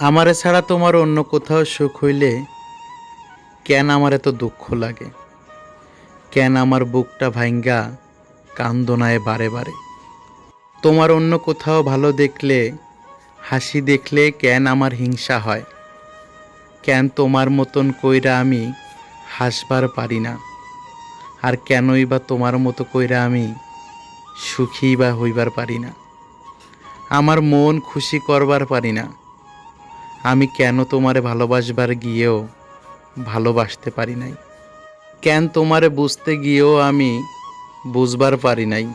আমারে ছাড়া তোমার অন্য কোথাও সুখ হইলে কেন আমার এত দুঃখ লাগে? কেন আমার বুকটা ভাঙ্গা কান্দনায় বারে বারে? তোমার অন্য কোথাও ভালো দেখলে, হাসি দেখলে কেন আমার হিংসা হয়? কেন তোমার মতন কইরা আমি হাসবার পারি না? আর কেনই বা তোমার মতো কইরা আমি সুখী বা হইবার পারি না? আমার মন খুশি করবার পারি না? আমি কেন তোমারে ভালোবাসবার গিয়েও ভালোবাসতে পারি নাই? কেন তোমারে বুঝতে গিয়েও আমি বুঝবার পারি নাই?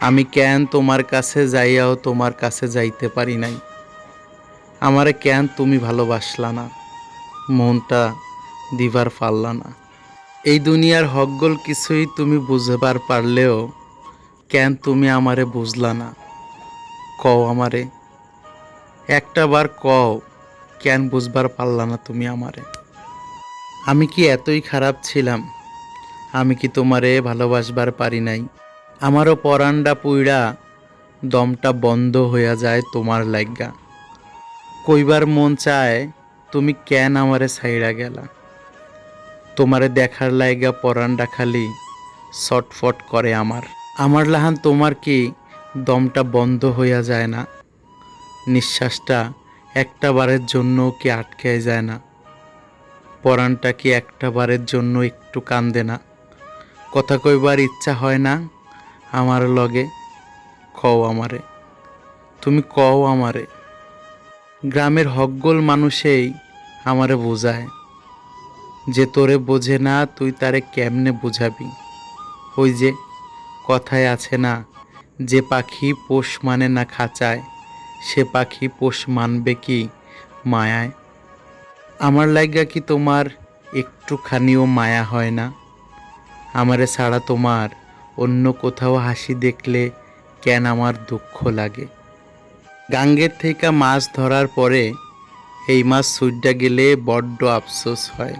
আমি কেন তোমার কাছে যাইয়াও তোমার কাছে যাইতে পারি নাই? আমারে কেন তুমি ভালোবাসলা না? মনটা দিবার পারলা না? এই দুনিয়ার হকগোল কিছুই তুমি বুঝবার পারলেও কেন তুমি আমারে বুঝলা না? কও আমারে। একটা বার কও, কেন বুঝবার পারলা না তুমি আমারে? আমি কি এতই খারাপ ছিলাম? আমি কি তোমারে ভালোবাসবার পারি নাই? আমারও পরান্ডা পুইড়া, দমটা বন্ধ হইয়া যায় তোমার লাগ্গা কইবার মন চায়, তুমি কেন আমারে ছাইড়া গেলা? তোমারে দেখার লাইগা পরান্ডা খালি ছটফট করে আমার। আমার লাহান তোমার কি দমটা বন্ধ হইয়া যায় না? নিঃশ্বাসটা একটা বারের জন্য কি আটকে যায় না। পরাণটা কি একটা বারের জন্য একটু কান্দে না। কথা কইবার ইচ্ছা হয় না আমার লগে, কও আমারে। তুমি কও আমারে। গ্রামের হকগোল মানুষেই আমারে বোঝায়। যে তোরে বোঝে না, তুই তারে কেমনে বুঝাবি? ওই যে কথায় আছে না, যে পাখি পোষ মানে না খাঁচায়। সে পাখি পোষ মানবে কি মায়ায়? আমার লাগা কি তোমার একটুখানিও মায়া হয় না? আমারে ছাড়া তোমার অন্য কোথাও হাসি দেখলে কেন আমার দুঃখ লাগে? গাঙ্গের থেকে মাছ ধরার পরে এই মাছ সুইডা গেলে বড্ড আফসোস হয়।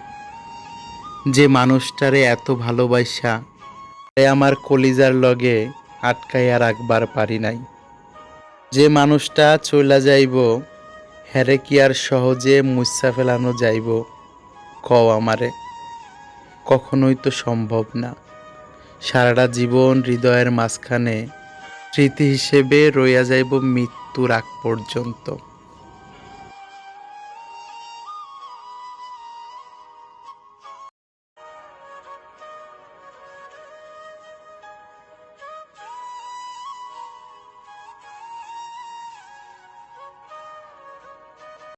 যে মানুষটারে এত ভালোবাসা আমার কলিজার লগে আটকাইয়া রাখবার পারি নাই। যে মানুষটা চইলা যাইব হ্যারে কি আর সহজে মুসা ফেলানো যাইব? কও আমারে। কখনোই তো সম্ভব না। সারাটা জীবন হৃদয়ের মাঝখানে স্মৃতি হিসেবে রইয়া যাইব মৃত্যুর আগ পর্যন্ত।